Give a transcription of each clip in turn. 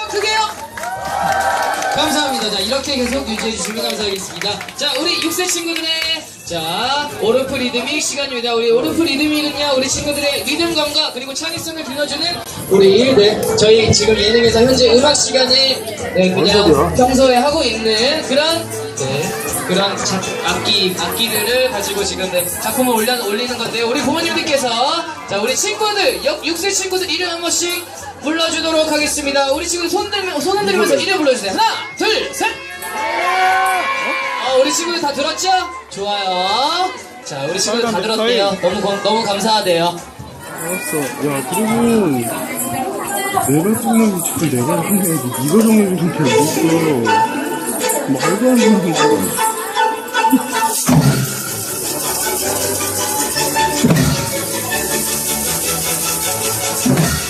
더 크게요. 감사합니다. 자, 이렇게 계속 유지해 주시면 감사하겠습니다. 자, 우리 6세 친구들의 자, 오르프 리드믹 시간입니다. 우리 오르프 리드믹은요, 우리 친구들의 리듬감과 그리고 창의성을 길러주는 우리 네, 저희 지금 예능에서 현재 음악 시간에 네, 그냥 평소에 하고 있는 그런 네, 그런 작, 악기 악기들을 가지고 지금 네, 작품을 올려, 올리는 건데요. 우리 부모님들께서 자, 우리 친구들 6세 친구들 이름 한 번씩 불러주도록 하겠습니다. 우리 친구들 손 들면 손 흔들면서 이름 불러주세요. 하나, 둘, 셋. 어, 우리 친구들 다 들었죠? 좋아요. 자, 우리 친구들 다 들었대요. 너무 고- 너무 감사하대요. 알았어. 야, 그리고 내가 찍는 게 자꾸 내가 하는 게 네가 정해주는 게 어딨어. 말도 안 되는 거. 자, 지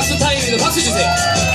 박수 타임입니다. 박수 주세요.